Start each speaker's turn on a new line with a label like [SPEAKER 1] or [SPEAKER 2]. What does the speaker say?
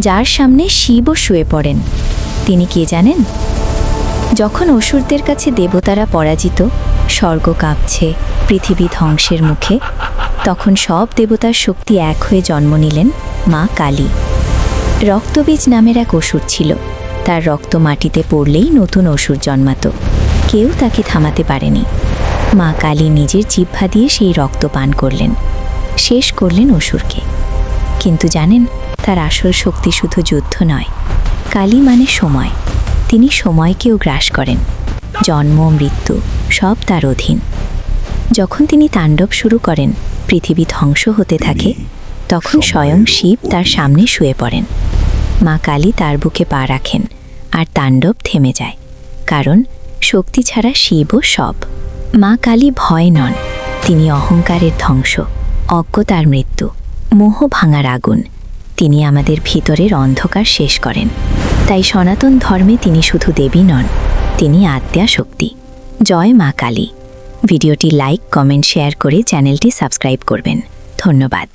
[SPEAKER 1] যার সামনে শিবও শুয়ে পড়েন। তিনি কে জানেন? যখন অসুরদের কাছে দেবতারা পরাজিত, স্বর্গ কাঁপছে, পৃথিবী ধ্বংসের মুখে, তখন সব দেবতার শক্তি এক হয়ে জন্ম নিলেন মা কালী। রক্তবীজ নামের এক অসুর ছিল। তার রক্ত মাটিতে পড়লেই নতুন অসুর জন্মাত। কেউ তাকে থামাতে পারেনি। মা কালী নিজের জিহ্বা দিয়ে সেই রক্ত পান করলেন। শেষ করলেন অসুরকে। কিন্তু জানেন তার আসল শক্তি শুধু যুদ্ধ নয় কালী মানে সময়। তিনি সময়কেও গ্রাস করেন। জন্ম মৃত্যু সব তার অধীন। যখন তিনি তাণ্ডব শুরু করেন পৃথিবী ধ্বংস হতে থাকে তখন স্বয়ং শিব তার সামনে শুয়ে পড়েন। মা কালী তার বুকে পা রাখেন আর তাণ্ডব থেমে যায় কারণ শক্তি ছাড়া শিবও সব। মা কালী ভয় নন তিনি অহংকারের ধ্বংস অজ্ঞতার মৃত্যু মোহ ভাঙার আগুন তিনি আমাদের ভিতরের অন্ধকার শেষ করেন। তাই সনাতন ধর্মে তিনি শুধু দেবী নন, তিনি আত্মা শক্তি। জয় মা কালী। ভিডিওটি লাইক, কমেন্ট, শেয়ার করে চ্যানেলটি সাবস্ক্রাইব করবেন। ধন্যবাদ।